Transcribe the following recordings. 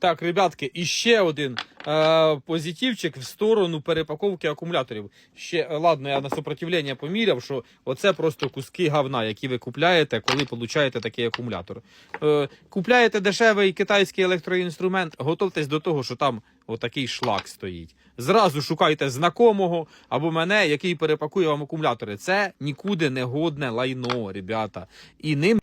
Так, ребятки, і ще один е, позитивчик в сторону перепаковки акумуляторів. Ще, е, ладно, я на сопротивлення поміряв, що оце просто куски говна, які ви купляєте, коли получаєте такий акумулятор. Е, купляєте дешевий китайський електроінструмент, готовтесь до того, що там отакий шлак стоїть. Зразу шукайте знакомого або мене, який перепакує вам акумулятори. Це нікуди не годне лайно, ребята. І ним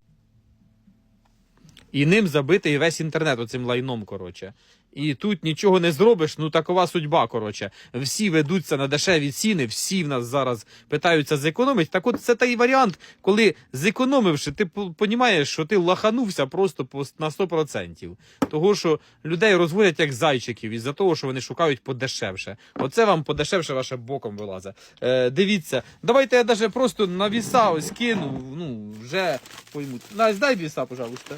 і ним забитий весь інтернет оцим лайном, коротше. І тут нічого не зробиш, ну такова судьба, коротше. Всі ведуться на дешеві ціни, всі в нас зараз питаються зекономити. Так от це той варіант, коли зекономивши, ти розумієш, що ти лаханувся просто на 100%. Того, що людей розводять як зайчиків із-за того, що вони шукають подешевше. Оце вам подешевше ваше боком вилазить. Е, дивіться, давайте я даже просто на віса ось кину, ну, вже поймуть. Настя, дай віса, пожалуйста.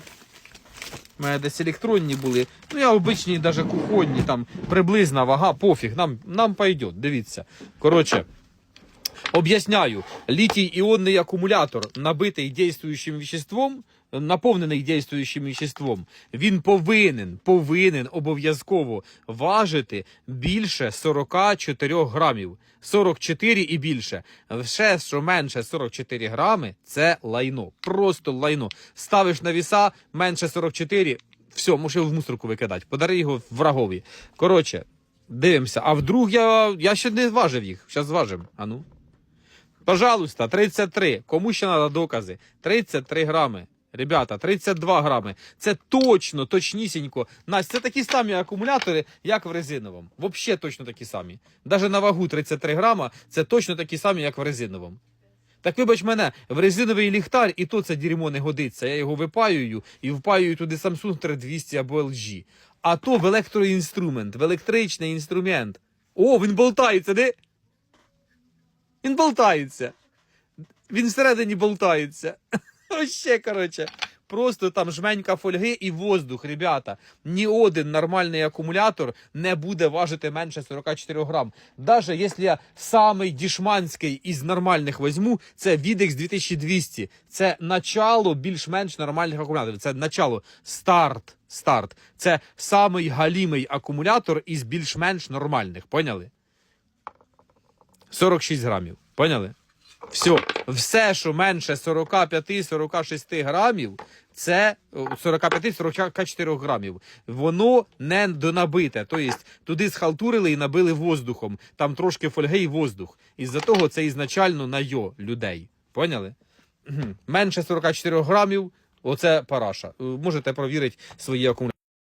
У мене десь електронні були. Ну, я обичні, навіть кухонні, там приблизна вага, пофіг, нам, нам пойде, дивіться. Коротше, об'ясняю. Літій іонний акумулятор, набитий дійствуючим веществом, наповнений дійствуючим веществом, він повинен, повинен обов'язково важити більше 44 грамів. 44 і більше. Все, що менше 44 грами, це лайно. Просто лайно. Ставиш на віса менше 44, все, його в мусорку викидати. Подари його врагові. Коротше, дивимося. А вдруг я, я ще не зважив їх. Зараз зважимо. А ну. Пожалуйста, 33. Кому ще треба докази? 33 грами. Ребята, 32 грами. Це точно, точнісінько. Настя, це такі самі акумулятори, як в резиновому. Взагалі точно такі самі. Навіть на вагу 33 грама, це точно такі самі, як в резиновому. Так вибач мене, в резиновий ліхтар і то це дерьмо не годиться. Я його випаюю і впаюю туди Samsung 3200 або LG. А то в електроінструмент, в електричний інструмент. О, він болтається, де? Він болтається. Він всередині болтається. Вообще, короче. Просто там жменька фольги і воздух, ребята. Ні один нормальний акумулятор не буде важити менше 44 грам. Даже якщо я самий дішманський із нормальних візьму, це Videx 2200. Це начало більш-менш нормальних акумуляторів. Це начало, старт. Старт. Це самий галімий акумулятор із більш-менш нормальних. Поняли? 46 грамів. Поняли? Все, все, що менше 45-46 грамів, це 45-44 грамів. Воно не донабите. Тобто туди схалтурили і набили воздухом. Там трошки фольги і воздух. Із-за того це ізначально на йо людей. Поняли? Менше 44 грамів, оце параша. Е, Можете провірити свої акумулятори.